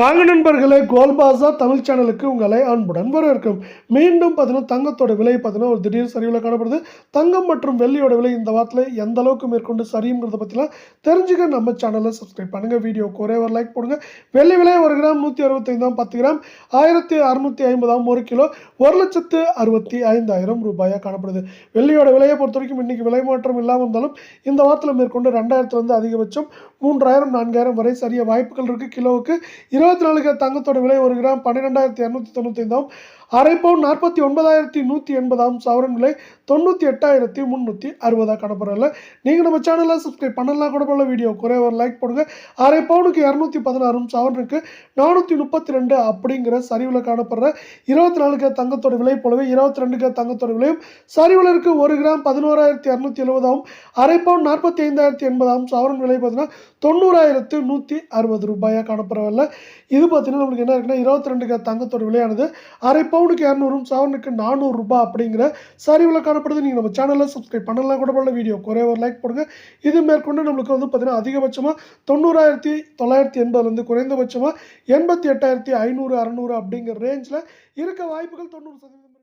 வாங்க நண்பர்களே கோல்பாசா தமிழ் சேனலுக்கு உங்களை அன்புடன் வரவேற்கும். மீண்டும் பார்த்தீங்கன்னா தங்கத்தோட விலை பார்த்தீங்கன்னா ஒரு திடீர் சரிவில் காணப்படுது. தங்கம் மற்றும் வெள்ளியோட விலை இந்த வாரத்தில் எந்த அளவுக்கு மேற்கொண்டு சரியுங்கிறத பற்றிலாம் தெரிஞ்சுக்க நம்ம சேனலை சப்ஸ்கிரைப் பண்ணுங்கள் வீடியோ ஒரே ஒரு லைக் போடுங்க. வெள்ளி விலை ஒரு கிராம் நூற்றி அறுபத்தைந்தாம் பத்து கிராம் ஆயிரத்தி அறுநூற்றி ஐம்பதாம் ஒரு கிலோ ஒரு லட்சத்து அறுபத்தி ஐந்தாயிரம் ரூபாயாக காணப்படுது. வெள்ளியோட விலையை பொறுத்த வரைக்கும் இன்றைக்கி விலை மாற்றம் இல்லாமல் இருந்தாலும் இந்த வாரத்தில் மேற்கொண்டு ரெண்டாயிரத்துலேருந்து அதிகபட்சம் மூன்றாயிரம் நான்காயிரம் வரை சரிய வாய்ப்புகள் இருக்குது கிலோவுக்கு இருபத்தி நாலு கிராம் தங்கத்தோட விலை ஒரு கிராம் பன்னிரெண்டாயிரத்தி இரநூத்தி தொண்ணூத்தைந்தாம் அரை பவுன் நாற்பத்தி ஒன்பதாயிரத்தி நூற்றி எண்பதாம் சவரன் விலை தொண்ணூற்றி எட்டாயிரத்தி முந்நூற்றி அறுபதாக காணப்படுறதில்ல நீங்கள் நம்ம சேனலில் சப்ஸ்கிரைப் பண்ணலாம் கூட போல வீடியோ குறை ஒரு லைக் போடுங்க. அரை பவுனுக்கு இரநூத்தி பதினாறும் சவரனுக்கு நானூற்றி முப்பத்தி ரெண்டு அப்படிங்கிற சரிவில் காணப்படுற இருபத்தி நாலு தங்கத்தோட விலை போலவே இருபத்தி ரெண்டுக்கு தங்கத்தோட விலையும் சரிவில் இருக்கு. ஒரு கிராம் பதினோராயிரத்தி இரநூத்தி எழுபதாம் அரை பவுன் நாற்பத்தி ஐந்தாயிரத்தி எண்பதாம் சவரன் விலை பார்த்தீங்கன்னா தொண்ணூறாயிரத்து நூற்றி அறுபது ரூபாயாக காணப்படவில்லை இது பார்த்தீங்கன்னா நம்மளுக்கு என்ன இருக்குன்னா இருபத்தி ரெண்டு தங்கத்தோட விலையானது அரை பவுனுக்கு இரநூறும் செவனுக்கு நானூறு ரூபாய் அப்படிங்கிற சரிவில் காணப்படுது. நீங்கள் நம்ம சேனலில் சப்ஸ்கிரைப் பண்ணலாம் கூட பண்ணல வீடியோ குறைய ஒரு லைக் போடுங்க. இது மேற்கொண்டு நம்மளுக்கு வந்து பார்த்தீங்கன்னா அதிகபட்சமாக தொண்ணூறாயிரத்தி தொள்ளாயிரத்தி எண்பதுலேருந்து குறைந்தபட்சமாக எண்பத்தி எட்டாயிரத்தி ஐநூறு அறநூறு அப்படிங்கிற ரேஞ்சில் இருக்க வாய்ப்புகள் தொண்ணூறு சதவீதம்